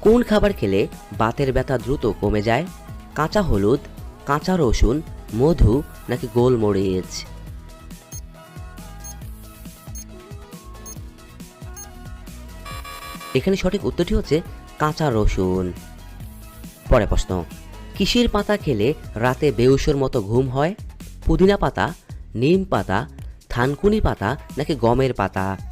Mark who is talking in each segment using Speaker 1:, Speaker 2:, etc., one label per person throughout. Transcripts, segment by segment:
Speaker 1: কোন খাবার খেলে বাতের ব্যথা দ্রুত কমে যায়? কাঁচা হলুদ, কাঁচা রসুন, মধু নাকি গোলমরিচ? এখানে সঠিক উত্তরটি হচ্ছে কাঁচা রসুন। পরে প্রশ্ন, কিসের পাতা খেলে রাতে বেউসের মতো ঘুম হয়? পুদিনা পাতা, নিম পাতা, থানকুনি পাতা নাকি গমের পাতা?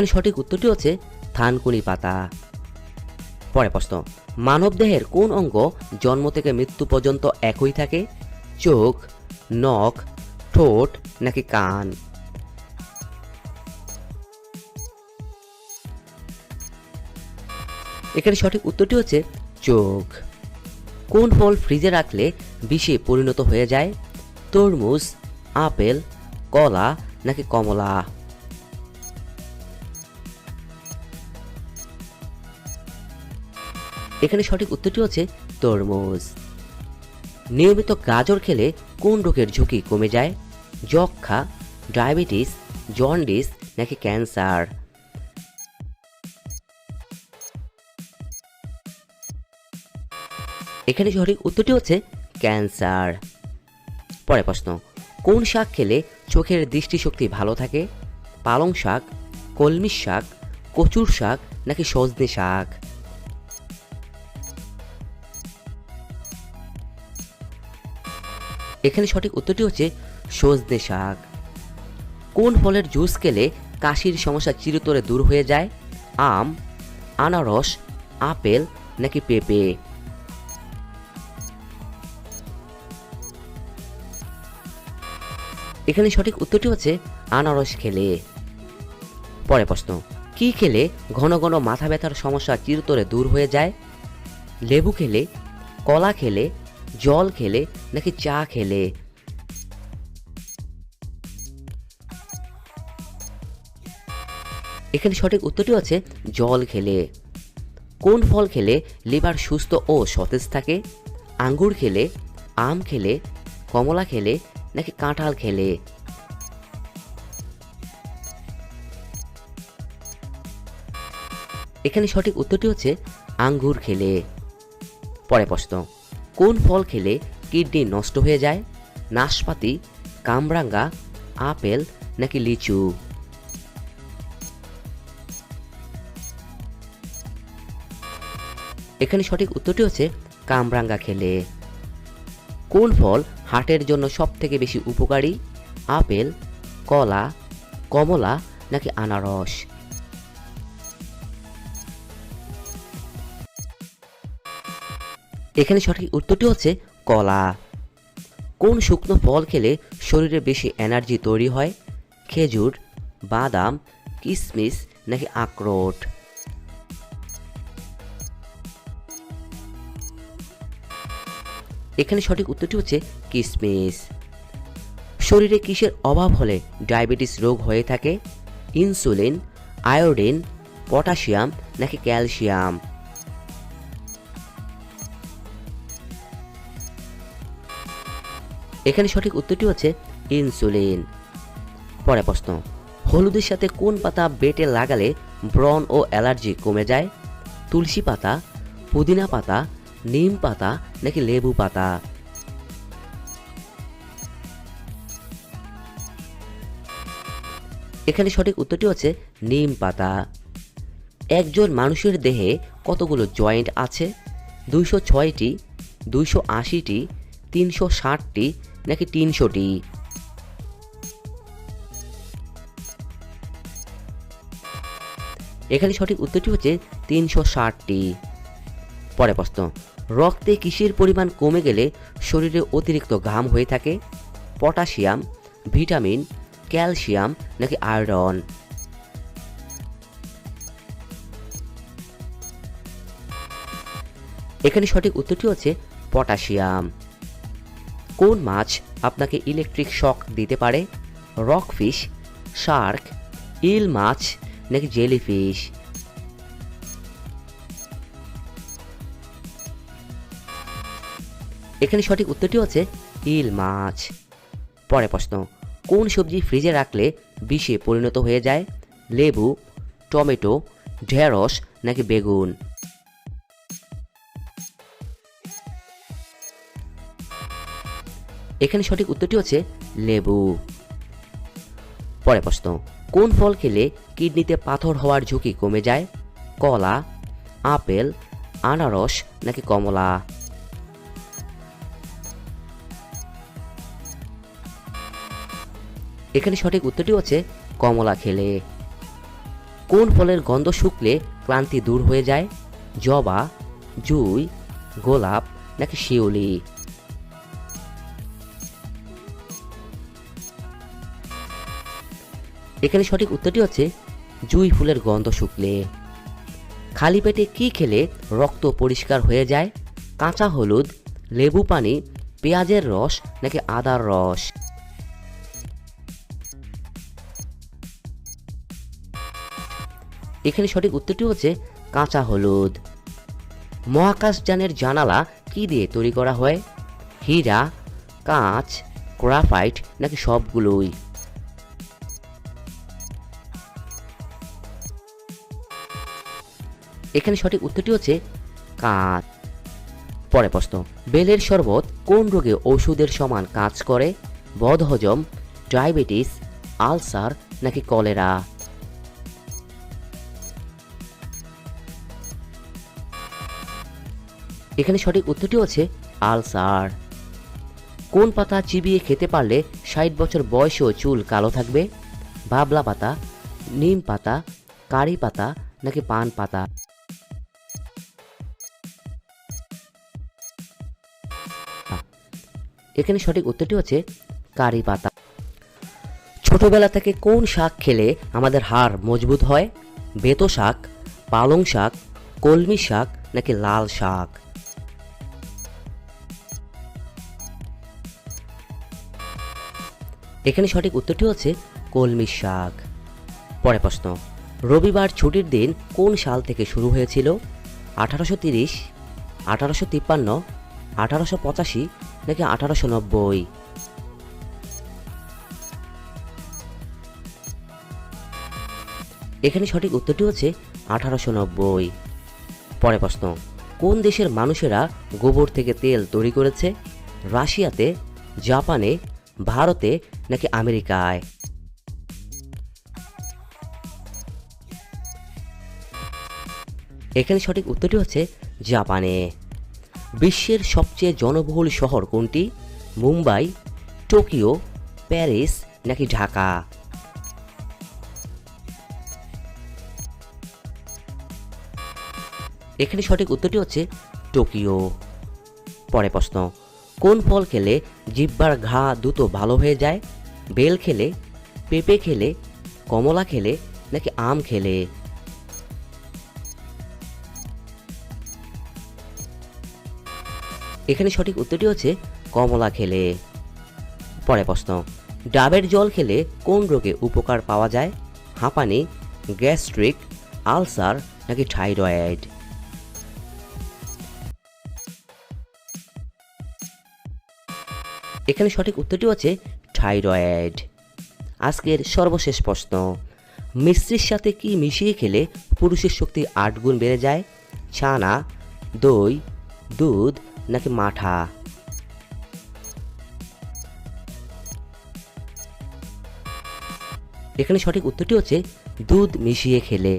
Speaker 1: এখানে সঠিক উত্তরটি হচ্ছে থানকুনি পাতা। পরে প্রশ্ন মানবদেহের কোন অঙ্গ জন্ম থেকে মৃত্যু পর্যন্ত একই থাকে? চোখ, নখ, ঠোঁট নাকি কান? এখানে সঠিক উত্তরটি হচ্ছে চোখ। কোন ফল ফ্রিজে রাখলে বিষে পরিণত হয়ে যায়? তরমুজ, আপেল, কলা নাকি কমলা? এখানে সঠিক উত্তরটি হচ্ছে তরমুজ। নিয়মিত গাজর খেলে কোন রোগের ঝুঁকি কমে যায়? যক্ষা ডায়াবেটিস, জন্ডিস নাকি ক্যান্সার? এখানে সঠিক উত্তরটি হচ্ছে ক্যান্সার। পরে প্রশ্ন, কোন শাক খেলে চোখের দৃষ্টিশক্তি ভালো থাকে? পালং শাক, কলমি শাক, কচুর শাক নাকি সজনে শাক? এখানে সঠিক উত্তরটি হচ্ছে সজনে শাক। কোন ফলের জুস খেলে কাশির সমস্যা চিরতরে দূর হয়ে যায়? আম, আনারস, আপেল নাকি পেঁপে? এখানে সঠিক উত্তরটি হচ্ছে আনারস খেলে। পরে প্রশ্ন, কি খেলে ঘন ঘন মাথা ব্যথার সমস্যা চিরতরে দূর হয়ে যায়? লেবু খেলে, কলা খেলে জল খেলে নাকি চা খেলে? এখানে সঠিক উত্তরটি হচ্ছে জল খেলে। কোন ফল খেলে লিভার সুস্থ ও সতেজ থাকে? আঙ্গুর খেলে, আম খেলে, কমলা খেলে নাকি কাঁঠাল খেলে? এখানে সঠিক উত্তরটি হচ্ছে আঙ্গুর খেলে। পরে প্রশ্ন। কোন ফল খেলে কিডনি নষ্ট হয়ে যায়? নাশপাতি, কামরাঙ্গা, আপেল নাকি লিচু? এখানে সঠিক উত্তরটি হচ্ছে কামরাঙ্গা খেলে। কোন ফল হার্টের জন্য সব থেকে বেশি উপকারী? আপেল, কলা, কমলা নাকি আনারস? এখানে সঠিক উত্তরটি হচ্ছে কলা। কোন শুকনো ফল খেলে শরীরে বেশি এনার্জি তৈরি হয়? খেজুর, বাদাম কিশমিশ নাকি আখরোট? এখানে সঠিক উত্তরটি হচ্ছে কিশমিশ শরীরে কিসের অভাব হলে ডায়াবেটিস রোগ হয়ে থাকে? ইনসুলিন, আয়োডিন, পটাশিয়াম নাকি ক্যালসিয়াম? এখানে সঠিক উত্তরটি হচ্ছে ইনসুলিন। পরে প্রশ্ন, হলুদের সাথে কোন পাতা বেটে লাগালে ব্রণ ও অ্যালার্জি কমে যায়? তুলসী পাতা, পুদিনা পাতা, নিম পাতা নাকি লেবু পাতা? এখানে সঠিক উত্তরটি হচ্ছে নিম পাতা। একজন মানুষের দেহে কতগুলো জয়েন্ট আছে? দুইশো ছয়টি, দুইশো আশিটি, তিনশো ষাটটি নাকি তিনশোটি? এখানে সঠিক উত্তরটি হচ্ছে তিনশো ষাটটি। পরে প্রশ্ন, রক্তে কিসের পরিমাণ কমে গেলে শরীরে অতিরিক্ত ঘাম হয়ে থাকে? পটাশিয়াম, ভিটামিন, ক্যালসিয়াম নাকি আয়রন? এখানে সঠিক উত্তরটি হচ্ছে পটাশিয়াম। কোন মাছ আপনাকে ইলেকট্রিক শক দিতে পারে? রকফিশ শার্ক ইল মাছ, নাকি জেলিফিশ এখানে সঠিক উত্তরটি হচ্ছে ইল মাছ। পরে প্রশ্ন, কোন সবজি ফ্রিজে রাখলে বিষে পরিণত হয়ে যায়? লেবু, টমেটো, ঢেঁড়স, নাকি বেগুন? এখানে সঠিক উত্তরটি হচ্ছে লেবু। পরে প্রশ্ন, কোন ফল খেলে কিডনিতে পাথর হওয়ার ঝুঁকি কমে যায়? কলা, আপেল, আনারস নাকি কমলা? এখানে সঠিক উত্তরটি হচ্ছে কমলা খেলে। কোন ফলের গন্ধ শুকলে ক্লান্তি দূর হয়ে যায়? জবা, জুই, গোলাপ নাকি শিউলি? এখানে সঠিক উত্তরটি হচ্ছে জুই ফুলের গন্ধ শুকলে। খালি পেটে কি খেলে রক্ত পরিষ্কার হয়ে যায়? কাঁচা হলুদ, লেবু পানি, পেঁয়াজের রস নাকি আদার রস? এখানে সঠিক উত্তরটি হচ্ছে কাঁচা হলুদ। মহাকাশযানের জানালা কি দিয়ে তৈরি করা হয়? হীরা, কাঁচ, গ্রাফাইট নাকি সবগুলোই? এখানে সঠিক উত্তরটি হচ্ছে কাঁচ পরে প্রশ্ন, বেলের শরবত কোন রোগে ওষুধের সমান কাজ করে? বদহজম, ডায়াবেটিস, আলসার নাকি কলেরা? এখানে সঠিক উত্তরটি হচ্ছে আলসার। কোন পাতা চিবিয়ে খেতে পারলে ষাট বছর বয়সেও চুল কালো থাকবে? বাবলা পাতা, নিম পাতা, কারি পাতা নাকি পান পাতা? এখানে সঠিক উত্তরটি হচ্ছে কারি পাতা। ছোটবেলা থেকে কোন শাক খেলে আমাদের হাড় মজবুত হয়? বেতো শাক, পালং শাক, কলমি শাক নাকি লাল শাক? এখানে সঠিক উত্তরটি হচ্ছে কলমি শাক। পরে প্রশ্ন, রবিবার ছুটির দিন কোন সাল থেকে শুরু হয়েছিল? আঠারোশো তিরিশ, আঠারোশো তিপ্পান্ন আঠারোশো পঁচাশি নাকি আঠারোশো নব্বই? এখানে সঠিক উত্তরটি হচ্ছে আঠারোশো নব্বই। পরে প্রশ্ন, কোন দেশের মানুষেরা গোবর থেকে তেল তৈরি করেছে? রাশিয়াতে, জাপানে, ভারতে নাকি আমেরিকায়? এখানে সঠিক উত্তরটি হচ্ছে জাপানে। বিশ্বের সবচেয়ে জনবহুল শহর কোনটি? মুম্বাই, টোকিও, প্যারিস নাকি ঢাকা? এখানে সঠিক উত্তরটি হচ্ছে টোকিও। পরে প্রশ্ন, কোন ফল খেলে জিব্বার ঘা দ্রুত ভালো হয়ে যায়? বেল খেলে, পেঁপে খেলে, কমলা খেলে নাকি আম খেলে? এখানে সঠিক উত্তরটি হচ্ছে কমলা খেলে। পরে প্রশ্ন, ডাবের জল খেলে কোন রোগে উপকার পাওয়া যায়? হাঁপানি, গ্যাস্ট্রিক, আলসার নাকি থাইরয়েড? এখানে সঠিক উত্তরটি হচ্ছে থাইরয়েড। আজকের সর্বশেষ প্রশ্ন, মিশ্রির সাথে কি মিশিয়ে খেলে পুরুষের শক্তি আট গুণ বেড়ে যায়? ছানা, দই, দুধ নাকি মাঠা? এখানে সঠিক উত্তরটি হচ্ছে দুধ মিশিয়ে খেলে।